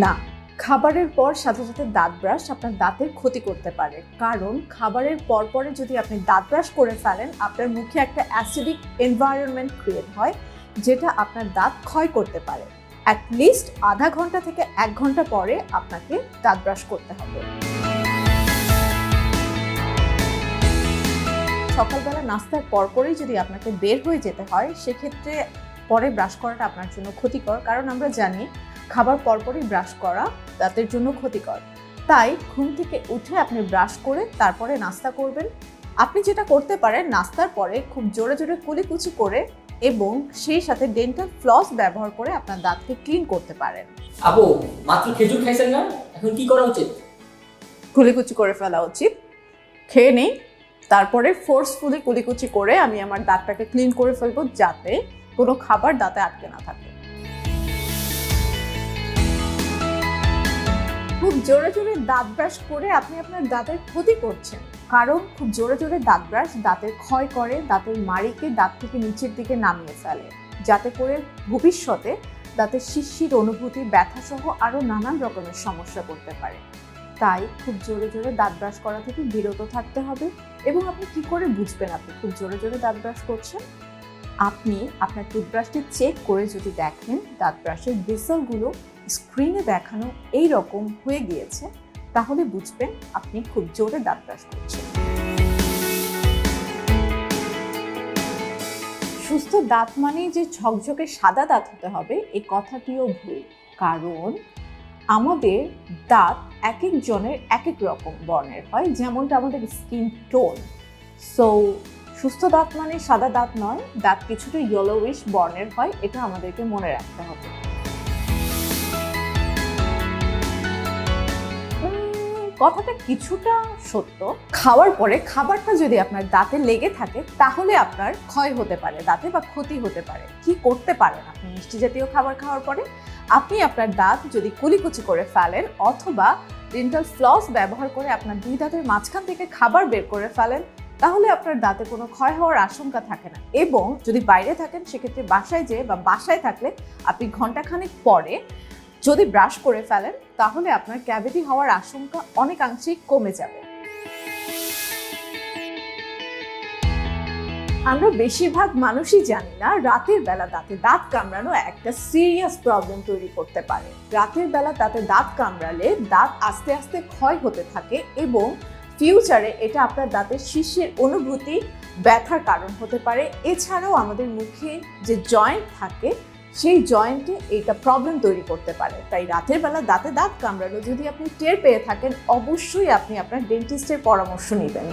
না, খাবারের পর সাথে সাথে দাঁত ব্রাশ আপনার দাঁতের ক্ষতি করতে পারে। কারণ খাবারের পর পরে যদি আপনি দাঁত ব্রাশ করে ফেলেন, আপনার মুখে একটা অ্যাসিডিক এনভায়রনমেন্ট ক্রিয়েট হয়, যেটা আপনার দাঁত ক্ষয় করতে পারে। অ্যাটলিস্ট আধা ঘণ্টা থেকে এক ঘণ্টা পরে আপনাকে দাঁত ব্রাশ করতে হবে। সকালবেলা নাস্তার পর পরপরই যদি আপনাকে বের হয়ে যেতে হয়, সেক্ষেত্রে পরে ব্রাশ করাটা আপনার জন্য ক্ষতিকর। কারণ আমরা জানি খাবার পরপরই ব্রাশ করা দাঁতের জন্য ক্ষতিকর। তাই ঘুম থেকে উঠে আপনি ব্রাশ করে তারপরে নাস্তা করবেন। আপনি যেটা করতে পারেন নাস্তার পরে খুব জোরে জোরে কুলিকুচি করে এবং সেই সাথে ডেন্টাল ফ্লস ব্যবহার করে আপনার দাঁতকে ক্লিন করতে পারেন। আপু মাত্র খেজুর খাইছেন না? এখন কি করা উচিত? কুলিকুচি করে ফেলা উচিত। খেয়ে নেই। তারপরে ফোর্সফুলি কুলিকুচি করে আমি আমার দাঁতটাকে ক্লিন করে ফেলব যাতে কোনো খাবার দাঁতে আটকে না থাকে। খুব জোরে জোরে দাঁত ব্রাশ করে আপনি আপনার দাঁতের ক্ষতি করছেন। কারণ খুব জোরে জোরে দাঁত ব্রাশ, দাঁতের ক্ষয় করে, দাঁতের মাড়িকে দাঁত থেকে নিচের দিকে নামিয়ে ফেলে। যাতে করে ভবিষ্যতে দাঁতের শিশির অনুভূতি ব্যথা সহ আরও নানান রকমের সমস্যা করতে পারে। তাই খুব জোরে জোরে দাঁত ব্রাশ করা থেকে বিরত থাকতে হবে এবং আপনি কি করে বুঝবেন আপনি খুব জোরে জোরে দাঁত ব্রাশ করছেন? আপনি আপনার টুথব্রাশটি চেক করে যদি দেখেন, দাঁত ব্রাশের ব্রিসলগুলো স্ক্রিনে দেখানো এই রকম হয়ে গিয়েছে, তাহলে বুঝবেন আপনি খুব জোরে দাঁত ব্রাশ করছেন। সুস্থ দাঁত মানেই যে ঝকঝকে সাদা দাঁত হতে হবে এই কথাটিও ভুল। কারণ আমাদের দাঁত এক একজনের এক এক রকম বর্ণের হয়, যেমনটা আমাদের স্কিন টোন সো সুস্থ দাঁত মানে সাদা দাঁত নয়, দাঁত কিছুটা ইয়েলোইশ বর্ণের হয়, এটা আমাদেরকে মনে রাখতে হবে। কথাটা কিছুটা সত্য। খাওয়ার পরে খাবারটা যদি আপনার দাঁতে লেগে থাকে, তাহলে আপনার ক্ষয় হতে পারে, দাঁতে বা ক্ষতি হতে পারে। কি করতে পারেন আপনি মিষ্টি জাতীয় খাবার খাওয়ার পরে? আপনি আপনার দাঁত যদি কুলিকুচি করে ফেলেন অথবা ডেন্টাল ফ্লস ব্যবহার করে আপনার দুই দাঁতের মাঝখান থেকে খাবার বের করে ফেলেন, তাহলে আপনার দাঁতে কোনো ক্ষয় হওয়ার আশঙ্কা থাকে না। এবং যদি বাইরে থাকেন, সেক্ষেত্রে বাসায় যেয়ে বা বাসায় থাকলে আপনি ঘন্টাখানেক পরে যদি ব্রাশ করে ফেলেন, তাহলে আপনার ক্যাভিটি হওয়ার আশঙ্কা অনেকাংশেই কমে যাবে। আমরা বেশিরভাগ মানুষই জানি না, রাতের বেলা দাঁতে দাঁত কামড়ানো একটা সিরিয়াস প্রবলেম তৈরি করতে পারে। রাতের বেলা দাঁতে দাঁত কামড়ালে দাঁত আস্তে আস্তে ক্ষয় হতে থাকে এবং ফিউচারে এটা আপনার দাঁতের শীর্ষের অনুভূতি ব্যথার কারণ হতে পারে। এছাড়াও আমাদের মুখে যে জয়েন্ট থাকে সেই জয়েন্টে এইটা প্রবলেম তৈরি করতে পারে। তাই রাতের বেলা দাঁতে দাঁত কামড়ালো, যদি আপনি টের পেয়ে থাকেন, অবশ্যই আপনি আপনার ডেন্টিস্টের পরামর্শ নেবেন।